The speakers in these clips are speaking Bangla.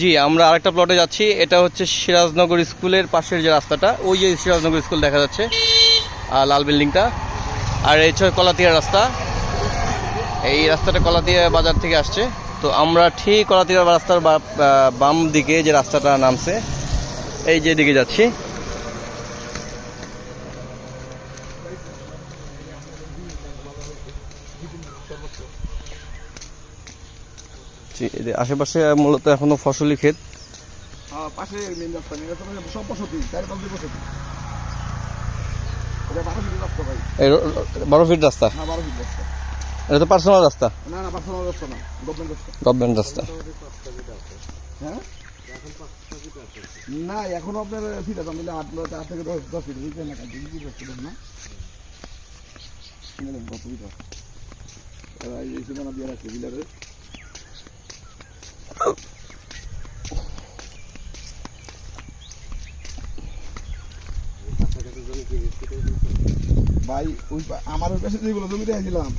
জি আমরা আরেকটা প্লটে যাচ্ছি। এটা হচ্ছে সিরাজনগর স্কুলের পাশের যে রাস্তাটা ওই যে সিরাজনগর স্কুল দেখা যাচ্ছে আর লাল বিল্ডিংটা। আর এই হচ্ছে কলাতিয়া রাস্তা। এই রাস্তাটা কলাতিয়া বাজার থেকে আসছে। তো আমরা ঠিক কলাতিয়া রাস্তার বাম দিকে যে রাস্তাটা নামছে এই যে দিকে যাচ্ছি। জি, এদের আশেপাশে মূলত এখনও ফসলি ক্ষেত। হ্যাঁ পাশে সব বসতি বারো ফিট রাস্তা ফিট রাস্তা? না বারো ফিট রাস্তা। এটা তো পার্সোনাল রাস্তা? না না পার্সোনাল রাস্তা না গভর্নমেন্ট রাস্তা। হ্যাঁ? না এখনও আপনার ফিট আছে আট আট থেকে দশ দশ ফিট না কাজ না? কত ফিট আছে? এরা এই সীমানা দিয়ে রাখছে বিলারে ভাই ওই পা- আমার ওই পাশে যেগুলো জমি রেখেছিলাম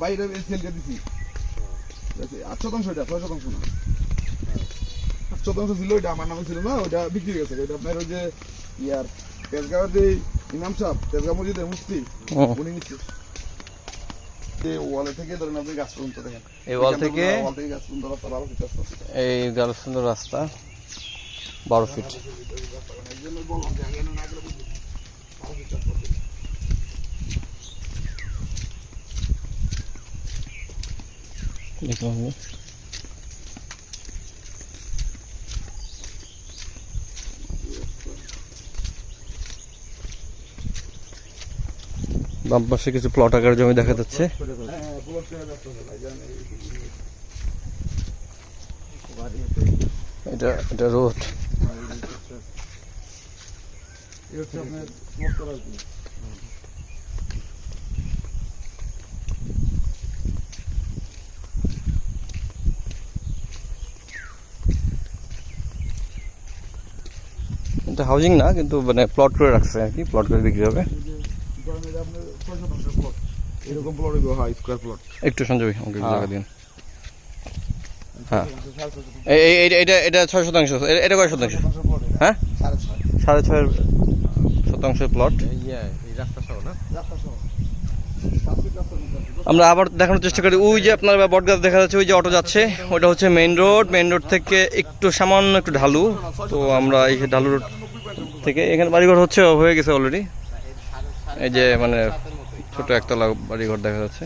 ভাই এটা দিছি। আট শতাংশ এটা ছয় শতাংশ না। আট শতাংশ ছিল ওইটা আমার নামে ছিল না ওইটা বিক্রি হয়ে গেছে। ওইটা আপনার ওই যে ইয়ার তেজগাঁওয়ের যে ইমাম সাহেব তেজগাঁও মসজিদের মুফতি উনি নিচ্ছে। ওয়ালে থেকে ধরেন আপনি গাছ পর্যন্ত দেখেন। এই থেকে? ওয়াল থেকে গাছ পর্যন্ত রাস্তা ভালো কিছু রাস্তা। এই সুন্দর রাস্তা বারো ফিট দেখলাম বাম পাশে কিছু প্লট আকার জমি দেখা যাচ্ছে। এটা এটা রোড। হচ্ছে আপনার এটা হাউজিং না কিন্তু মানে প্লট করে রাখছে আর কি প্লট করে বিক্রি হবে। এরকম প্লট হ্যাঁ স্কোয়ার প্লট একটু সঞ্জয় আমাকে হ্যাঁ। জায়গা দিন। হ্যাঁ। এটা এটা ছয় শতাংশ এটা কয় শতাংশ? হ্যাঁ? সাড়ে ছয়। সাড়ে ছয় শতাংশের প্লট। আমরা আবার দেখানোর চেষ্টা করি। ওই যে আপনার বট গাছ দেখা যাচ্ছে ওই যে অটো যাচ্ছে ওটা হচ্ছে মেইন রোড মেইন রোড থেকে একটু সামান্য একটু ঢালু। তো আমরা এই ঢালু রোড থেকে এখানে বাড়িঘর হচ্ছে হয়ে গেছে অলরেডি এই যে মানে ছোট একতলা বাড়িঘর দেখা যাচ্ছে।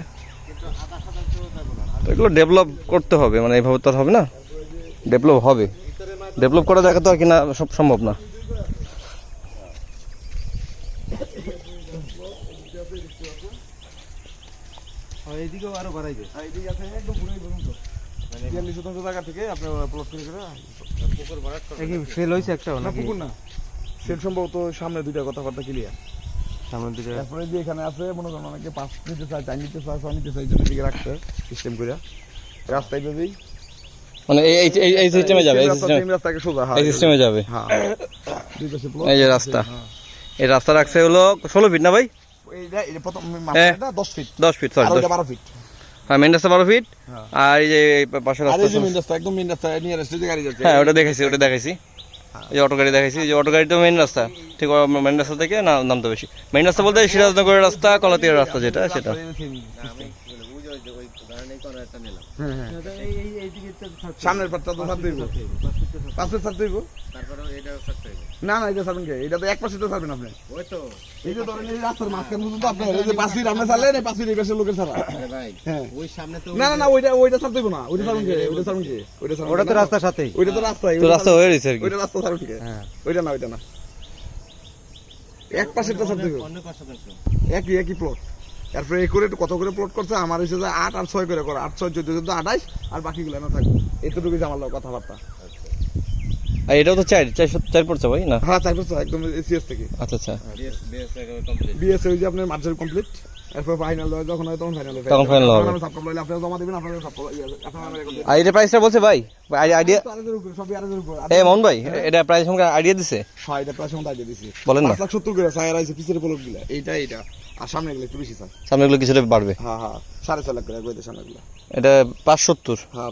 তো এগুলো ডেভেলপ করতে হবে মানে এইভাবে তো আর হবে না। ডেভেলপ হবে। ডেভেলপ করা জায়গা তো আর কিনা সব সম্ভব না। এইদিকেও আরও আছে একদম পুরোই ধরুন তো। বিয়াল্লিশ শতাংশ জায়গা থেকে আপনি প্লট করে করে কি ফেল হয়েছে একটাও না পুকুর না। সম্ভবত সামনে দুইটা কথাবার্তা ক্লিয়ার সামনের দিকে তারপরে যে এখানে আছে মনে করেন অনেকে পাঁচ নিতে চায় চার নিতে চায় ছয় নিতে চায় জন্য দিকে রাখছে সিস্টেম করে রাস্তায় বেবেই মানে এই এই- এই এই সিস্টেমে যাবে এই রাস্তা সিস্টেমে তিন রাস্তাকে সোজা হ্যাঁ এই সিস্টেমে যাবে। হ্যাঁ। দুই পাশে এই যে রাস্তা। হ্যাঁ। এই রাস্তা রাখছে হলো ষোলো ফিট না ভাই? প্রথম হ্যাঁ। ফিট ফিট সরি ফিট হ্যাঁ মেন রাস্তা বারো ফিট হ্যাঁ। আর এই যে এই রাস্তা মেন রাস্তা একদম মেন রাস্তা নিয়ে যে গাড়ি যাচ্ছে। হ্যাঁ ওটা দেখাইছি ওটা দেখাইছি। এই অটো গাড়ি দেখাইছি যে অটো গাড়ি তো মেন রাস্তা। ঠিক মেন রাস্তা থেকে না নামতে বেশি। মেন রাস্তা বলতে সিরাজনগরের রাস্তা কলাতিয়ার রাস্তা যেটা সেটা। সামনের পাটটা তো পাঁচ ফিট ছাড়তে হইব না না এটা ছাড়বেন কে? এটা তো এক পাশে তো ছাড়বেন আপনি। এই যে ধরেন এই রাস্তার মাঝখান পর্যন্ত আপনার এই যে আপনি ছাড়লেন এই পাঁচ ফিট এই পাশের লোকের ছাড়া। হ্যাঁ। না না না ওইটা ওইটা ছাড়তে না। ওইটা ছাড়বেন কে? ওইটা ছাড়বেন কে? ওইটা ছাড়বেন ওটা তো রাস্তার সাথেই। ওইটা তো রাস্তায় তো রাস্তা হয়ে আর কি। ওইটা রাস্তা ছাড়বেন কে? হ্যাঁ। ওইটা না ওইটা না। এক পাশেরটা ছাড়তে হইব। একই একই প্লট এরপরে এই করে কত করে প্লট করছে? আমার যে আট আর ছয় করে করে। আট ছয় চোদ্দ চোদ্দ আঠাইশ আর বাকিগুলো না থাকবে। এতটুকুই আমার কথাবার্তা আর এটাও তো চার চার পড়ছে ভাই? না? হ্যাঁ চার পড়ছে একদম এসিএস থেকে। আচ্ছা আচ্ছা। বিএস ওই যে আপনার মার্জার কমপ্লিট এরপর ফাইনাল হয় যখন হয় তখন ফাইনাল তখন final হবে। আমি সাবকম লইলে আপনারা জমা দিবেন আপনারা সব আপনারা আমার এটা প্রাইসটা বলছে ভাই। আইডিয়া সবই আরেকজনের উপরে। এ মোহন ভাই এটা প্রাইস আমাকে আইডিয়া দিছে? ছয় এটা প্রায় সময় আইডিয়া দিছি। বলেন না। পাঁচ লাখ সত্তর করে সায়ার আইছে পিছের পলক দিলা এইটা এইটা। আর সামনে এগুলো একটু বেশি স্যার সামনেগুলো কিছুটা বাড়বে। হ্যাঁ হ্যাঁ। লাখ করে কইতে সামনেগুলো এটা হ্যাঁ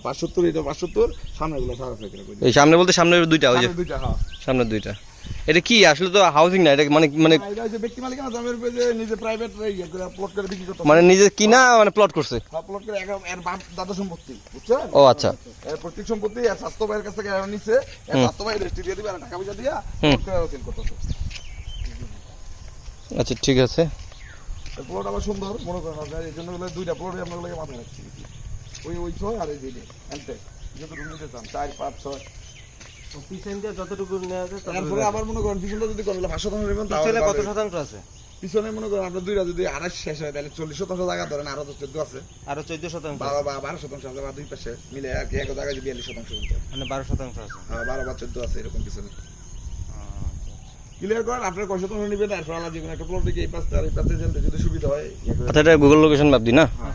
করে কইতে এই সামনে বলতে দুইটা ওই যে। সামনে দুইটা হ্যাঁ। সামনের দুইটা। এটা কি আসলে তো হাউজিং না এটা মানে মানে হ্যাঁ, এটা হচ্ছে ব্যক্তি মালিকানা দামের উপরে যে নিজে প্রাইভেট ইয়ে প্লট করে বিক্রি করতে মানে নিজে কিনা মানে প্লট করছে হ্যাঁ প্লট করে এর বাপ দাদা সম্পত্তি বুঝছেন ও আচ্ছা এর প্রত্যেক সম্পত্তি এর স্বাস্থ্য ভাইয়ের কাছ থেকে এর নিচ্ছে এর স্বাস্থ্য ভাই রেজিস্ট্রি দিয়ে দিবে আর টাকা পয়সা দিয়া প্লট করে সেল করতেছে আচ্ছা ঠিক আছে প্লট আবার সুন্দর মনে করেন আপনার এই জন্য দুইটা প্লট আপনার লাগে মাথায় রাখছি ওই ওই ছয় আর এই যে যতটুকু নিতে চান চার পাঁচ ছয় পিছন দিয়ে যতটুকু নেওয়া যায় তারপরে আবার মনে করেন পিছনটা যদি করেন পাঁচ শতাংশ পিছনে কত শতাংশ আছে? পিছনে মনে করেন আপনার দুইটা যদি আড়াই শেষ হয় তাহলে চল্লিশ শতাংশ জায়গা ধরেন আরও তো চোদ্দ আছে। আরও চোদ্দ শতাংশ বারো বা বারো শতাংশ আছে বা দুই পাশে মিলে আর কি এক জায়গায় যদি বিয়াল্লিশ শতাংশ মানে বারো শতাংশ আছে। হ্যাঁ বারো বা চোদ্দ আছে এরকম পিছনে। আচ্ছা, ক্লিয়ার করেন? আপনার কয় শতাংশ নেবেন? আর ফলে যে কোনো একটা প্লট দিকে এই পাশে আর এই পাশে যদি সুবিধা হয়। আচ্ছা এটা গুগল লোকেশন দিই না? হ্যাঁ।